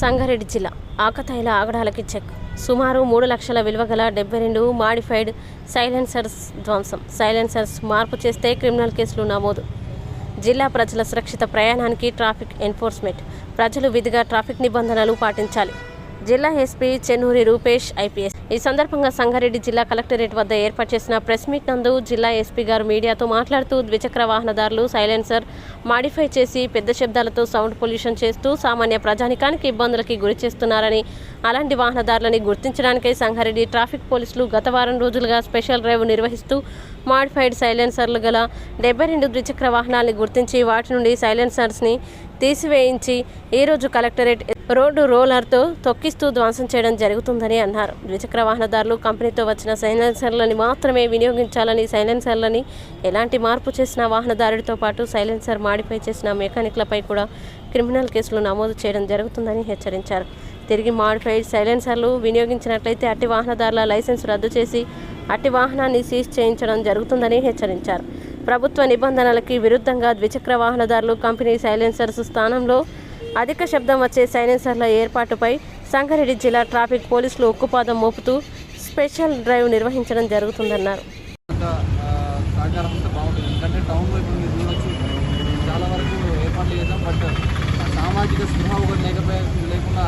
సంగారెడ్డి జిల్లా ఆకతాయిల ఆగడాలకి చెక్. సుమారు మూడు లక్షల విలువ గల డెబ్బై రెండు మాడిఫైడ్ సైలెన్సర్స్ ధ్వంసం. సైలెన్సర్స్ మార్పు చేస్తే క్రిమినల్ కేసులు నమోదు. జిల్లా ప్రజల సురక్షిత ప్రయాణానికి ట్రాఫిక్ ఎన్ఫోర్స్మెంట్. ప్రజలు విధిగా ట్రాఫిక్ నిబంధనలు పాటించాలి. జిల్లా ఎస్పీ చెన్నూరి రూపేష్ ఐపీఎస్. ఈ సందర్భంగా సంగారెడ్డి జిల్లా కలెక్టరేట్ వద్ద ఏర్పాటు చేసిన ప్రెస్ మీట్ నందు జిల్లా ఎస్పీ గారు మీడియాతో మాట్లాడుతూ ద్విచక్ర వాహనదారులు సైలెన్సర్ మాడిఫై చేసి పెద్ద శబ్దాలతో సౌండ్ పొల్యూషన్ చేస్తూ సామాన్య ప్రజానికానికి ఇబ్బందులకి గురి చేస్తున్నారని అలాంటి వాహనదారులని గుర్తించడానికై సంగారెడ్డి ట్రాఫిక్ పోలీసులు గత వారం రోజులుగా స్పెషల్ డ్రైవ్ నిర్వహిస్తూ మాడిఫైడ్ సైలెన్సర్లు గల డెబ్బై రెండు ద్విచక్ర వాహనాలను గుర్తించి వాటి నుండి సైలెన్సర్స్ని తీసివేయించి ఈరోజు కలెక్టరేట్ రోడ్డు రోలర్తో తొక్కిస్తూ ధ్వంసం చేయడం జరుగుతుందని అన్నారు. ద్విచక్ర వాహనదారులు కంపెనీతో వచ్చిన సైలెన్సర్లని మాత్రమే వినియోగించాలని సైలెన్సర్లని ఎలాంటి మార్పు చేసిన వాహనదారుడితో పాటు సైలెన్సర్ మాడిఫై చేసిన మెకానిక్లపై కూడా క్రిమినల్ కేసులు నమోదు చేయడం జరుగుతుందని హెచ్చరించారు. తిరిగి మాడిఫైడ్ సైలెన్సర్లు వినియోగించినట్లయితే అట్టి వాహనదారుల లైసెన్స్ రద్దు చేసి అట్టి వాహనాన్ని సీజ్ చేయించడం జరుగుతుందని హెచ్చరించారు. ప్రభుత్వ నిబంధనలకి విరుద్ధంగా ద్విచక్ర వాహనదారులు కంపెనీ సైలెన్సర్స్ స్థానంలో అధిక శబ్దం వచ్చే సైలెన్సర్ల ఏర్పాటుపై సంగారెడ్డి జిల్లా ట్రాఫిక్ పోలీసులు ఉక్కుపాదం మోపుతూ స్పెషల్ డ్రైవ్ నిర్వహించడం జరుగుతుందన్నారు. చాలా వరకు ఏర్పాట్లు చేద్దాం బట్ సామాజిక స్పృహ ఒకటి లేకుండా